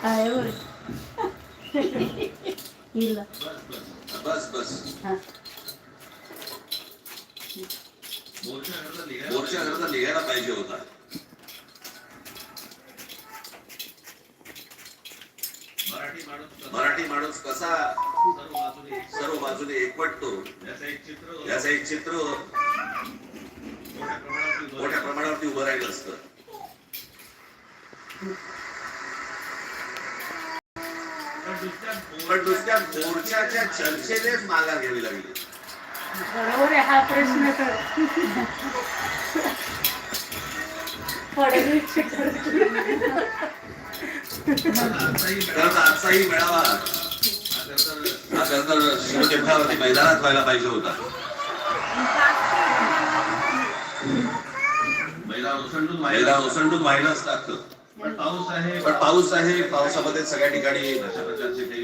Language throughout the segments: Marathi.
आहे होय. बस बस हा. मोर्चा करता निघायला पाहिजे होता मराठी माणूस मराठी माणूस कसा सर्व बाजूने सर्व बाजूने एकवटतो याचं एक चित्र याचं एक चित्र मोठ्या प्रमाणात उभं मोठ्या प्रमाणावरती उभं राहिलं असतं पण नुसत्या मोर्चाच्या चर्चेनेच माघार घ्यावी लागली. बरोबर आहे हा प्रश्न तर. आजचाही मेळावा. हा खरं तर शिवटेंभावरती मैदानात व्हायला पाहिजे होता. महिला ओसंडून मैदान व्हायला ओसंडून व्हायलाच लागतं पण पाऊस आहे पण पाऊस आहे. पावसामध्ये सगळ्या ठिकाणी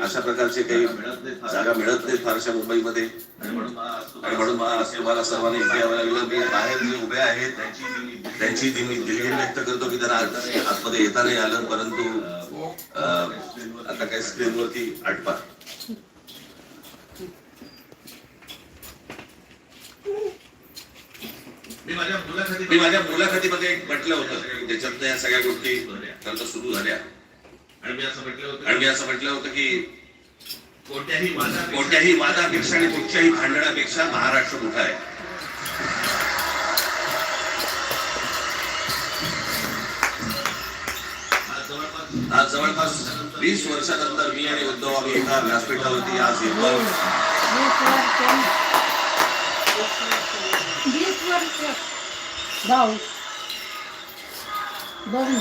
अशा प्रकारचे काही मिळत नाही. जागा मिळत नाहीत फारशा मुंबईमध्ये. आणि म्हणून तुम्हाला सर्वांना इथे यावं लागलं. मी बाहेर जे उभे आहेत त्यांची दिलगिरी व्यक्त करतो की त्यांना आत- आतमध्ये येता नाही आलं परंतु आता काही स्क्रीनवरती आटपा मी माझ्या मुलाखतीत मी माझ्या मुलाखतीमध्ये एक म्हटलं होतं. की ज्याच्यात या सगळ्या गोष्टी नंतर सुरू झाल्या. आणि मी असं म्हटलं होतं आणि मी असं म्हटलं होतं की कोणत्याही वादा कोणत्याही वादापेक्षा आणि कुठच्याही भांडणापेक्षा महाराष्ट्र मोठा आहे. आज जवळपास आज जवळपास वीस वर्षानंतर मी आणि उद्धव आम्ही एका व्यासपीठावरती आज येतो. भाऊ बघ ना.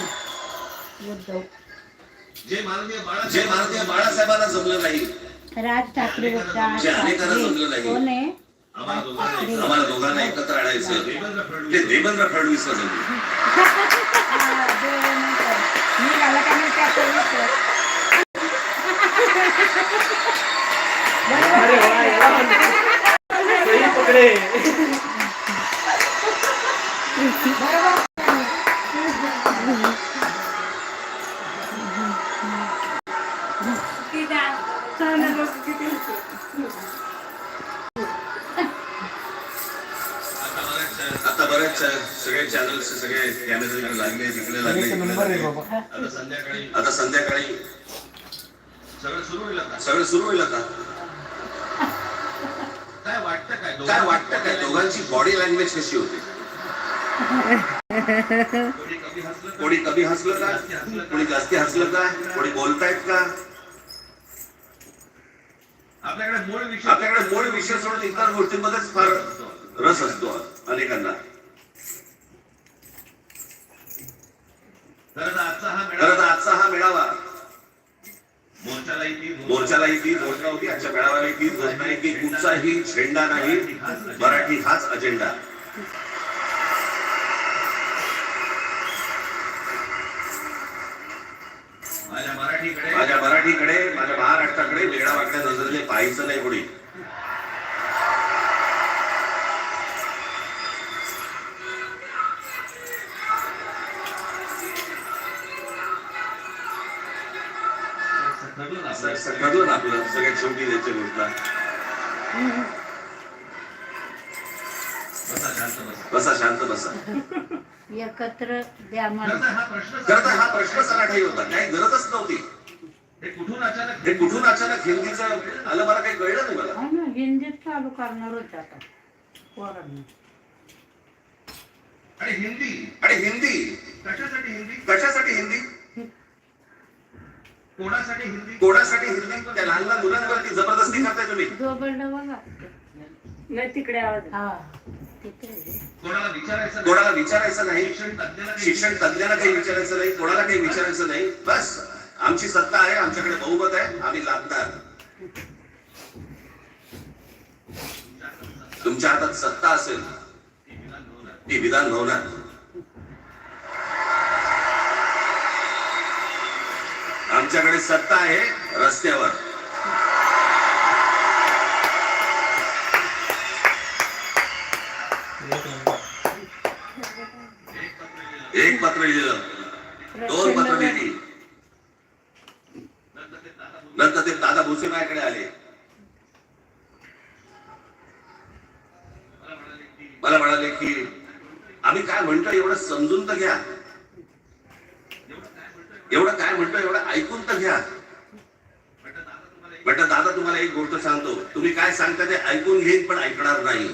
उद्धव जे माननीय बाळा जे भारतीय बाळासाहेबांना जमलं नाही. राज ठाकरे होता जे अनेकांना जमलं नाही. कोण आहे? आम्हाला दोघांना एकत्र आणायचं. देवेंद्र ते फडणवीस देवेंद्र जमलं. हा, देवेंद्र. निघाला का नाही? आता बऱ्याच सगळे चॅनल्स सगळे कॅमेरे लागले आहे लागले बाबा. आता संध्याकाळी आता संध्याकाळी सगळं सुरू होईल आता. सगळं सुरू होईल आता. काय वाटतं काय? काय वाटतं काय? दोघांची बॉडी लँग्वेज कशी होती? कोणी कमी हसलं का? कोणी जास्ती हसलं का? कोणी बोलतायत का? आपल्याकडे मूळ विषय आपल्याकडे मूळ विषय सोडून इतर गोष्टींमध्येच फार रस असतो अनेकांना. खरं तर आजचा हा मेळावा हा मोर्चालाही तीच घोषणा होती. आजच्या मेळाव्यालाही तीच घोषणा आहे की कुठचाही झेंडा नाही. मराठी हाच अजेंडा. माझ्या मराठीकडे माझ्या मराठीकडे माझ्या महाराष्ट्राकडे वेगळ्या वागण्या नजरेने पाहायचं नाही कोणी. असं आपलं. सगळ्यात शेवटी त्याची गोष्ट बसा शांत बसा. बसा शांत बसा. एकत्र द्या मला हा प्रश्न खरं तर हा प्रश्नच अनाठाई होता काही गरजच नव्हती. हे कुठून अचानक हे कुठून अचानक हिंदीचं आलं मला काही कळलं नाही मला. हो ना हिंदीत चालू करणार होते आता पोरांनी. आणि हिंदी? आणि हिंदी? कशासाठी हिंदी? कशासाठी हिंदी? कोणासाठी हिंदी? कोणासाठी हिंदी? त्या लहान लहान मुलांवरती जबरदस्ती करताय तुम्ही. जोबडलं बघा नाही तिकडे आवाज. हा. कोणाला विचारायचं नाही. कोणाला विचारायचं नाही. शिक्षण तज्ञाला काही विचारायचं नाही. कोणाला काही विचारायचं नाही. बस. आमची सत्ता आहे. आमच्याकडे बहुमत आहे. आम्ही लादणार तुमच्या हातात सत्ता असेल. ती विधान भवनात. आमच्याकडे सत्ता आहे रस्त्यावर. समजून तर घ्या. एवढं काय म्हणतो एवढं ऐकून तर घ्या. बट दादा तुम्हाला एक गोष्ट सांगतो. तुम्ही काय सांगता ते ऐकून घेईन पण ऐकणार नाही.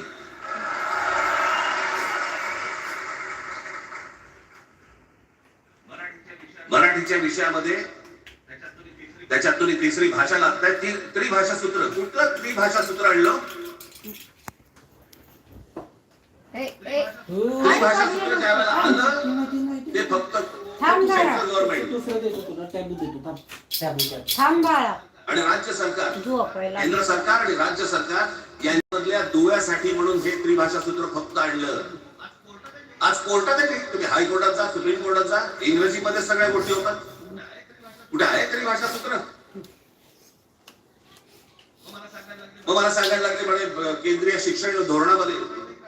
मराठीच्या विषयामध्ये त्याच्यातून तिसरी भाषा लागताय. ती त्रिभाषा सूत्र कुठलं त्रिभाषा सूत्र आणलं? आलं ते फक्त थांब जरा. सेंट्रल गव्हर्नमेंट दुसरं देतो तुला टॅबू देतो थांब. टॅबू द्या. थांब बाळा. आणि राज्य सरकार केंद्र सरकार आणि राज्य सरकार यांच्यामधल्या दुव्यासाठी म्हणून हे त्रिभाषा सूत्र फक्त आणलं. आज कोर्टात आहे तुम्ही हायकोर्टात जा सुप्रीम कोर्टात जा. इंग्रजीमध्ये सगळ्या गोष्टी होतात. कुठे आहे त्रिभाषा सूत्र? मग मला सांगायला लागले म्हणे केंद्रीय शिक्षण धोरणामध्ये.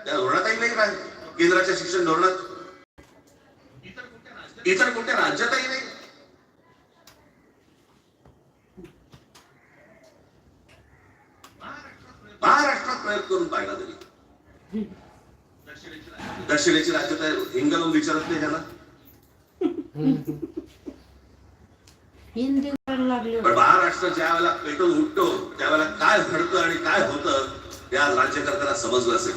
त्या धोरणातही नाही केंद्राच्या शिक्षण धोरणात. इतर कोणत्या राज्यातही नाही. महाराष्ट्रात प्रयोग करून पाहिला तरी. दक्षिणेची राज्य तर हिंगलून विचारत नाही त्याला. पण महाराष्ट्र ज्या वेळेला पेटून उठतो त्यावेळेला काय घडतं आणि काय होतं आज राज्यकर्त्याला समजलं असेल.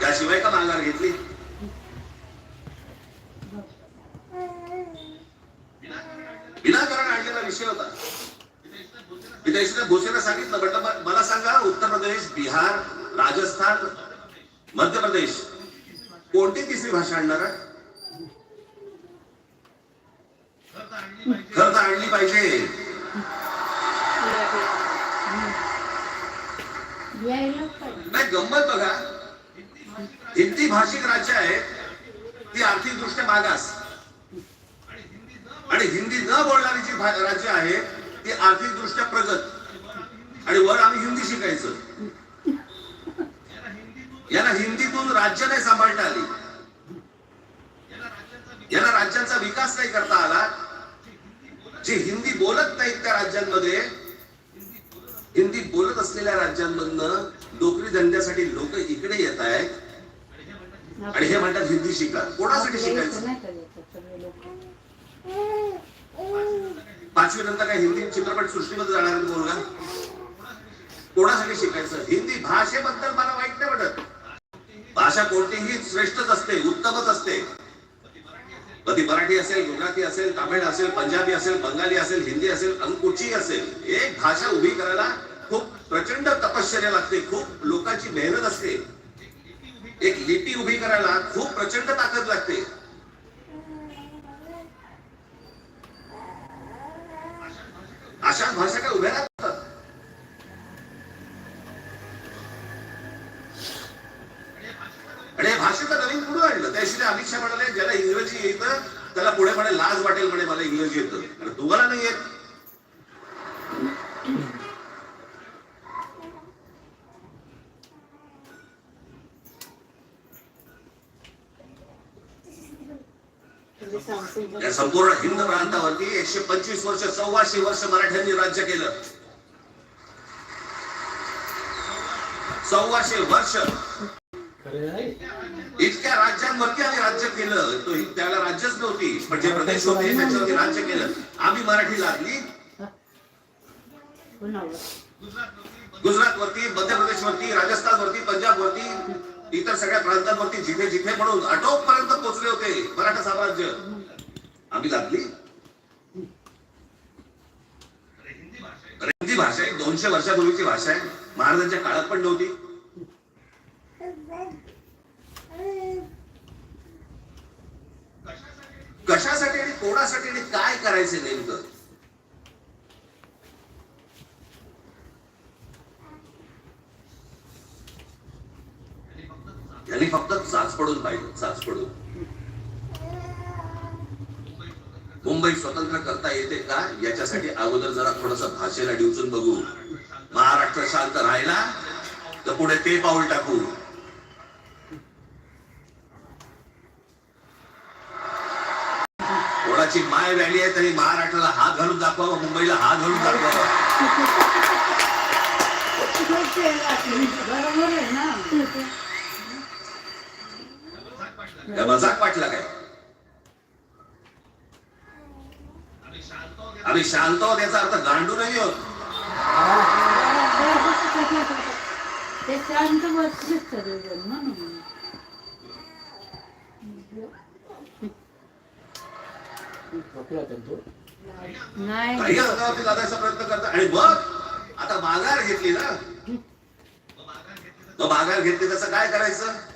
त्याशिवाय का माघार घेतली? विनाकारण आणलेला विषय होता. मी त्या भोसेला सांगितलं म्हटलं मला सांगा उत्तर प्रदेश बिहार राजस्थान मध्य प्रदेश कोणती तिसरी भाषा आणणार आहे? खरं तर आणली पाहिजे. पाहिजे गंमत बघा. हिंदी भाषिक राज्य आहे ती आर्थिक दृष्ट्या मागास. आणि हिंदी न बोलणारी जी राज्य आहे ती आर्थिकदृष्ट्या प्रगत. आणि वर आम्ही हिंदी शिकायचं. यांना हिंदीतून राज्य नाही सांभाळता आली. यांना राज्यांचा विकास नाही करता आला. जे हिंदी बोलत नाहीत त्या राज्यांमध्ये हिंदी बोलत असलेल्या राज्यांमधनं नोकरी धंद्यासाठी लोक इकडे येत आहेत आणि हे म्हणतात हिंदी शिका. कोणासाठी शिकायचं? पाचवी नंतर काय हिंदी चित्रपट सृष्टीमध्ये जाणार मुलगा? कोणासाठी शिकायचं? हिंदी भाषेबद्दल मला वाईट नाही वाटत. भाषा कोणतीही श्रेष्ठच असते उत्तमच असते. ती मराठी असेल गुजराती असेल तामिळ असेल पंजाबी असेल बंगाली असेल हिंदी असेल आणि कुठची असेल. एक भाषा उभी करायला खूप प्रचंड तपश्चर्या लागते खूप लोकांची मेहनत असते. एक लिपी उभी करायला खूप प्रचंड ताकद लागते. अशा भाषा काय उभ्या राहतात? आणि या भाषेचं नवीन पुढे आणलं? त्याशिवाय अमित शहा म्हणाले ज्याला इंग्रजी येतं त्याला पुढे म्हणे लाज वाटेल म्हणे मला इंग्रजी येतं. तुम्हाला नाही येत. या संपूर्ण हिंद प्रांतावरती एकशे पंचवीस वर्ष सव्वाशे वर्ष मराठ्यांनी राज्य केलं. सव्वाशे वर्ष. इतक्या राज्यांवरती आम्ही राज्य केलं. तो त्याला राज्यच नव्हती पण जे प्रदेश होते त्याच्यावरती राज्य केलं. आम्ही मराठी लागली. कुणावर गुजरात वरती मध्य प्रदेश वरती राजस्थान वरती पंजाब वरती इतर सगळ्या प्रांतांवरती जिथे जिथे म्हणून आटोप पर्यंत पोहोचले होते मराठा साम्राज्य. आम्ही लागली. हिंदी भाषा आहे. दोनशे वर्षापूर्वीची भाषा आहे. महाराजांच्या काळात पण नव्हती. कशासाठी आणि कोणासाठी आणि काय करायचे नेमकं? यांनी फक्त चाच पडून पाहिजे चाच पडून. मुंबई स्वतंत्र करता येते का? याच्यासाठी अगोदर जरा थोडस भाषेला डिवचून बघू. महाराष्ट्र शांत राहिला तर पुढे ते पाऊल टाकू. कोणाची माय व्हॅली आहे तरी महाराष्ट्राला हात घालून दाखवावं मुंबईला हात घालून दाखवावं काय मजाक वाटला काय आम्ही शांत आहोत याचा अर्थ गांडू नाही होत ते शांत बसलेत सगळेजण म्हणून ठोकला होता तो नाही काही अंगावरती लादायचा प्रयत्न करतात आणि मग आता माघार घेतली ना मग माघार घेतली त्याचं काय करायचं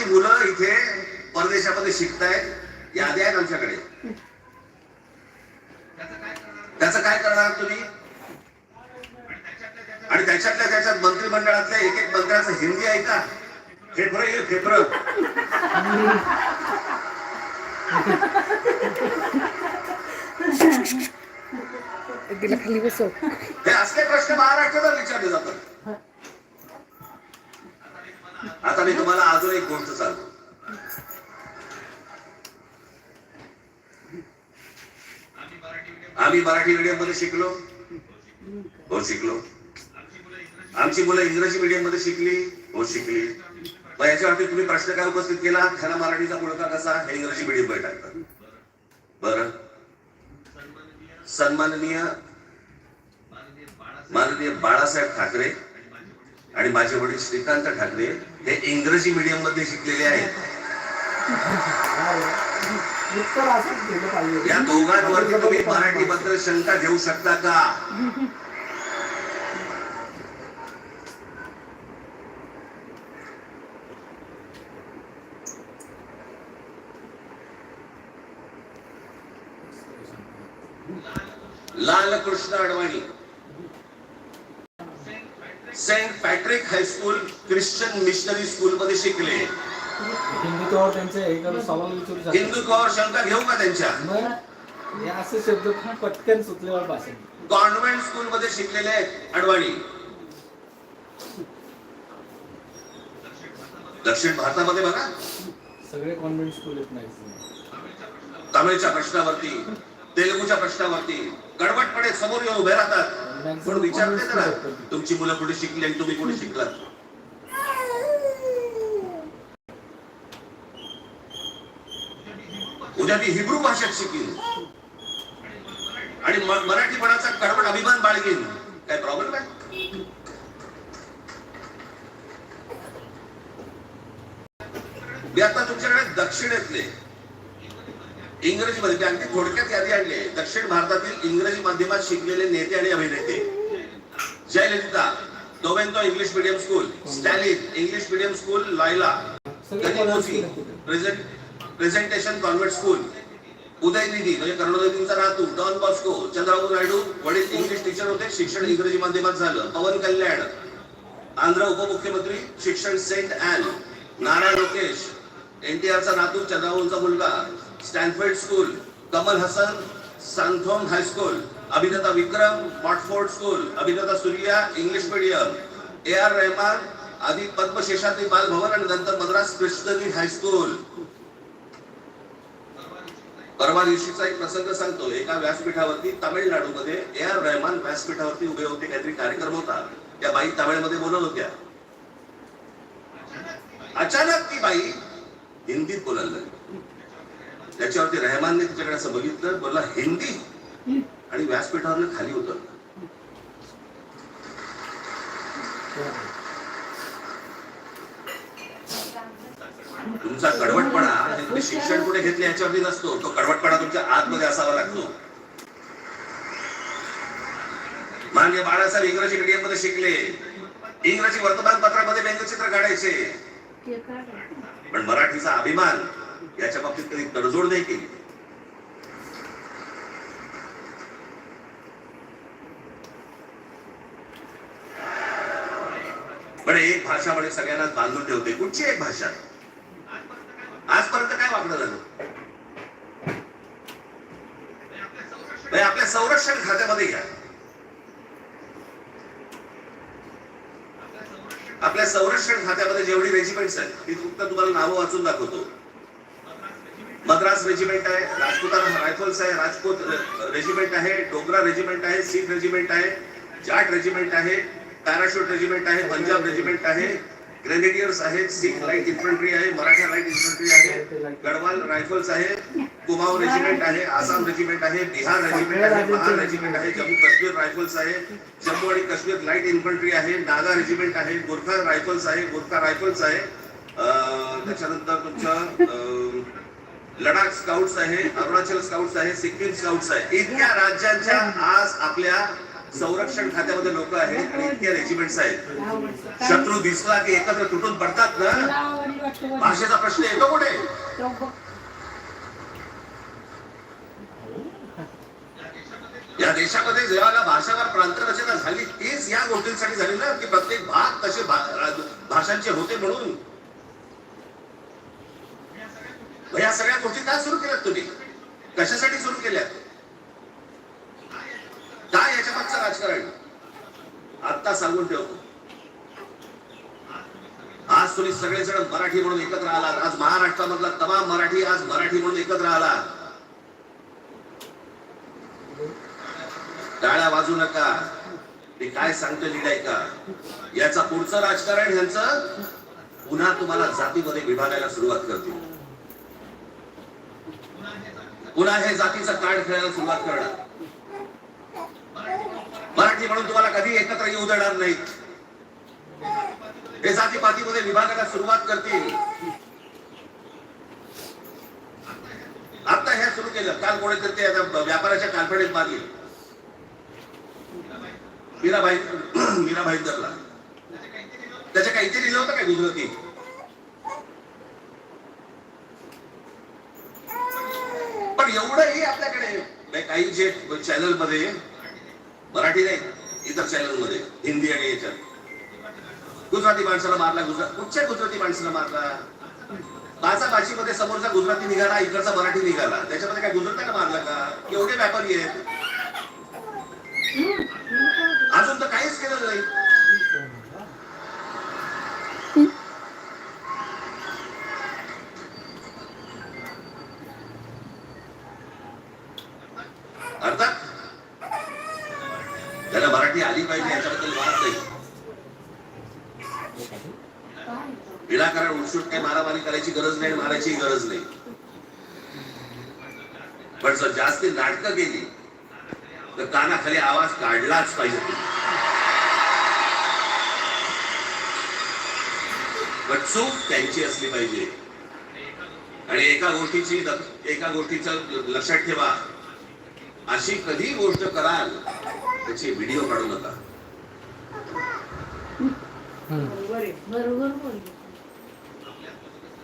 कोणा मुलं इथे परदेशामध्ये शिकतायत यादी आहेत आमच्याकडे. त्याचं काय करणार? तुम्ही? आणि त्याच्यातल्या त्याच्यात मंत्रिमंडळातल्या एक एक मंत्र्याचं हिंदी आहे का? फेफर येईल फेफर. तिला खाली बसव हे असले प्रश्न महाराष्ट्रात विचारले जातात आता मी तुम्हाला अजून एक गोष्ट सांगतो. आम्ही मराठी मीडियममध्ये शिकलो. हो शिकलो. आमची मुलं इंग्रजी मीडियममध्ये शिकली. हो शिकली. मग याच्यावरती तुम्ही प्रश्न काय उपस्थित केला. खरा मराठीचा मुलगा कसा? हे इंग्रजी मीडियममध्ये टाकतात. बर. सन्माननीय माननीय बाळासाहेब ठाकरे आणि माझे वडील श्रीकांत ठाकरे हे इंग्रजी मीडियममध्ये शिकलेले आहेत. या दोघांवरती तुम्ही मराठी बद्दल शंका घेऊ शकता का? Lal Krishna Advani. Saint Patrick high school Christian missionary school मध्ये शिकले. हिंदुत्वावर त्यांचे करून सवाल विचारू शकतात हिंदुत्वावर शंका घेऊ का त्यांच्या? मग हे असे शब्द पटकन भाषेत कॉन्व्हेंट स्कूल मध्ये शिकलेले आहेत अडवाणी दक्षिण भारतामध्ये बघा. सगळे कॉन्व्हेंट स्कूल येत नाही तमिळच्या प्रश्नावरती तेलुगूच्या प्रश्नावरती कडवटपणे समोर येऊन उभे राहतात. पण विचारते ना तुमची मुलं कुठे शिकली आणि तुम्ही कुठे शिकलात उद्या ती हिब्रू भाषेत शिकील. आणि मराठीपणाचा कडवट अभिमान बाळगेल. काय प्रॉब्लेम आहे? मी आता तुमच्याकडे दक्षिणेतले. इंग्रजीमध्ये मी अगदी थोडक्यात यादी आणली आहे. दक्षिण भारतातील इंग्रजी माध्यमात शिकलेले नेते आणि अभिनेते Jayalalithaa दोवेंतो English medium school Stalin English medium school लायला प्रेझेंटेशन कॉन्व्हेंट स्कूल उदयनिधी म्हणजे करुणानिधींचा नातू डॉन बॉस्को चंद्रबाबू नायडू वडील इंग्लिश टीचर होते शिक्षण इंग्रजी माध्यमात झालं पवन कल्याण आंध्र उपमुख्यमंत्री शिक्षण सेंट ॲन नाना लोकेश एनटीआरचा नातू चंद्रबाबूंचा मुलगा Stanford school Kamal Haasan Santhome high school अभिनेता विक्रम मॉटफोर्ड स्कूल अभिनेता Suriya English medium A R Rahman आदी पद्मशेषाद्री बालभवन आणि नंतर मद्रास क्रिस्टनी हायस्कूल परवा दिवशीचा एक प्रसंग सांगतो. एका व्यासपीठावरती तामिळनाडूमध्ये ए आर रहमान व्यासपीठावरती उभे होते. काहीतरी कार्यक्रम होता. त्या बाई तामिळमध्ये बोलत होत्या. अचानक ती बाई हिंदीत बोलायला लागली. त्याच्यावरती रहमानने तिच्याकडे असं बघितलं बोलला हिंदी. आणि व्यासपीठावर खाली उतरला. तुमचा कडवटपणा तुम्ही शिक्षण कुठे घेतले याच्यावरती नसतो. तो कडवटपणा तुमच्या आतमध्ये असावा लागतो. मान मान्य बाळासाहेब इंग्रजी मीडियममध्ये शिकले. इंग्रजी वर्तमानपत्रामध्ये व्यंगचित्र काढायचे. पण मराठीचा अभिमान याच्या बाबतीत कधी तडजोड नाही केली. पण एक भाषा म्हणजे सगळ्यांना बांधून ठेवते. कुठची एक भाषा? आजपर्यंत काय वागणं झालं? म्हणजे आपल्या संरक्षण खात्यामध्ये घ्या. आपल्या संरक्षण खात्यामध्ये जेवढी रेजिमेंट्स आहेत ती फक्त तुम्हाला नावं वाचून दाखवतो. मद्रास रेजिमेंट आहे राजपुताना रायफल्स आहे राजपूत रेजिमेंट आहे डोगरा रेजिमेंट आहे सीख रेजिमेंट आहे जाट रेजिमेंट आहे पॅराशूट रेजिमेंट आहे पंजाब रेजिमेंट आहे ग्रेनेडियर्स आहेत सिख लाइट इन्फंट्री आहे मराठा लाइट इन्फंट्री आहे गडवाल रायफल्स आहे कुमाऊ रेजिमेंट आहे आसाम रेजिमेंट आहे बिहार रेजिमेंट आहे महार रेजिमेंट आहे जम्मू काश्मीर रायफल्स आहे जम्मू आणि काश्मीर लाइट इन्फंट्री आहे नागा रेजिमेंट आहे गोरखा रायफल्स आहे गोरखा रायफल्स आहे त्याच्यानंतर तुमचं लडाख स्काउट्स आहे अरुणाचल स्काउट्स आहे सिक्कीम स्काउट्स आहे. इतक्या राज्यांच्या आज आपल्या संरक्षण खात्यामध्ये लोक आहेत आणि इतक्या रेजिमेंट्स आहेत. शत्रू दिसला की एकत्र तुटून पडतात ना? भाषेचा प्रश्न येतो कुठे? या देशामध्ये जेव्हा भाषावर प्रांतरचना झाली तीच या गोष्टींसाठी झाली ना की प्रत्येक भाग तसे भाषांचे होते म्हणून मग या सगळ्या गोष्टी काय सुरू केल्यात तुम्ही? कशासाठी सुरू केल्यात? काय याच्या मागचं राजकारण? आत्ता सांगून ठेवतो. आज तुम्ही सगळेजण मराठी म्हणून एकत्र आलात. आज महाराष्ट्रामधला तमाम मराठी आज मराठी म्हणून एकत्र आला. टाळ्या वाजू नका. ते काय सांगतो लिडाय का याचा पुढचं राजकारण ह्यांचं पुन्हा तुम्हाला जातीमध्ये विभागायला सुरुवात करतील. पुन्हा हे जातीचा कार्ड खेळायला सुरुवात करणार. मराठी म्हणून तुम्हाला कधी एकत्र येऊ देणार नाहीत हे जातीपातीमध्ये विभागाला सुरुवात करतील. आता हे सुरू केलं. काल कोणीतरी ते आता व्यापाराच्या कॉन्फिडन्स मारली मीराबाई मीराबाई धरला त्याच्या काहीतरी लिहिलं होतं काय गुजराती पण एवढंही आपल्याकडे नाही, काही जे चॅनलमध्ये मराठी नाही इतर चॅनलमध्ये हिंदी आणि याच्यात. गुजराती माणसाला मारला गुजरात कुठच्या गुजराती माणसाला मारला? माझा भाषेमध्ये समोरचा गुजराती निघाला इकडचा मराठी निघाला. त्याच्यामध्ये काय गुजरात्याला मारला का? एवढे व्यापारी आहेत. अजून तर काहीच केलं नाही अर्थात त्याला मराठी आली पाहिजे याच्याबद्दल वाद नाही विनाकारण उठसूट काही मारामारी करायची गरज नाही मारायची गरज नाही पण जर जास्त नाटकं केली तर कानाखाली आवाज काढलाच पाहिजे. पण चूक त्यांची असली पाहिजे. आणि एका गोष्टीची एका गोष्टीचं लक्षात ठेवा. अशी कधी गोष्ट कराल त्याची व्हिडिओ काढू नका.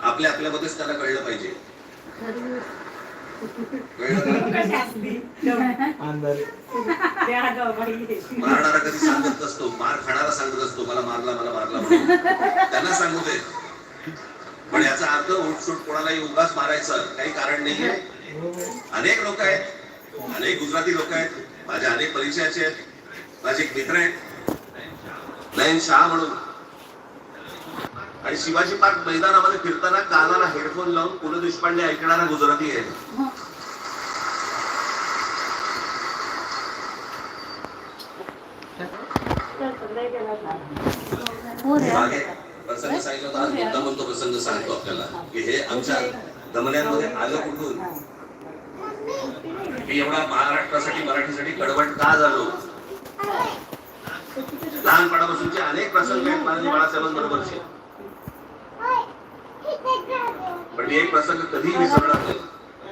आपल्या आपल्यामध्येच त्याला कळलं पाहिजे. मारणारा कधी सांगत नसतो. मार खाणारा सांगत असतो. मला मारला मला मारला त्यांना सांगू दे. पण याचा अर्थ उठसूट कोणालाही उगाच मारायचं काही कारण नाहीये. अनेक लोक आहेत. अनेक गुजराती लोक आहेत. माझे अनेक परिचयाचे आहेत. माझे एक मित्र आहेत. नयन शहा म्हणून. आणि शिवाजी पार्क मैदानामध्ये फिरताना कानाला हेडफोन लावून पु. ल देशपांडे ऐकणारा गुजराती आहे. हो. प्रसंग सांगितलं होता आज मुद्दा म्हणतो प्रसंग सांगतो आपल्याला की हे आमच्या दमन्यांमध्ये आलं कुठून? मी एवढा महाराष्ट्रासाठी मराठीसाठी कडवट का झालो? लहानपणापासूनचे अनेक प्रसंग आहेत माझे बाळासाहेबांबरोबरचे. पण मी एक प्रसंग कधीही विसरणार नाही.